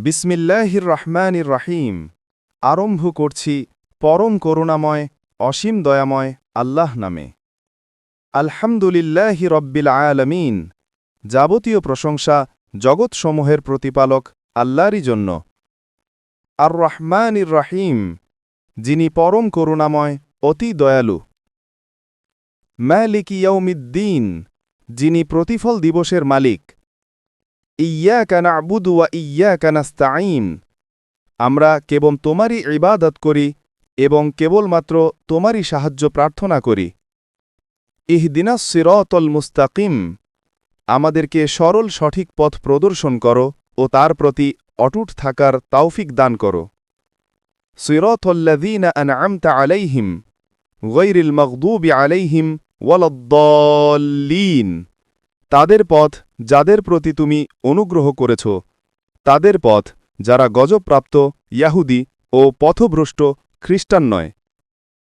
বিসমিল্লাহির রহমানির রাহিম। আরম্ভ করছি পরম করুণাময়, অসীম দয়াময় আল্লাহ নামে। আলহামদুলিল্লাহি রব্বিল আয়ালামিন যাবতীয় প্রশংসা জগৎসমূহের প্রতিপালক আল্লাহরই জন্য। আর রহমানির রাহিম, যিনি পরম করুণাময়, অতি দয়ালু। মালিক ইয়ৌমিদ্দিন যিনি প্রতিফল দিবসের মালিক। ইয়াকা নাবুদু ওয়া ইয়াকা নাস্তাঈন। আমরা কেবল তোমারই ইবাদত করি এবং কেবলমাত্র তোমারই সাহায্য প্রার্থনা করি। ইহদিনাস সিরতল মুস্তাকিম। আমাদেরকে সরল সঠিক পথ প্রদর্শন করো ও তার প্রতি অটুট থাকার তাওফিক দান করো। সিরতল্লাযীনা আনআমতা আলাইহিম গৈরিল মগদুবি আলাইহিম ওয়ালাদ্দল্লিন। তাদের পথ যাদের প্রতি তুমি অনুগ্রহ করেছ তাদের পথ যারা গজবপ্রাপ্ত ইয়াহুদি ও পথভ্রষ্ট খ্রিস্টান নয়।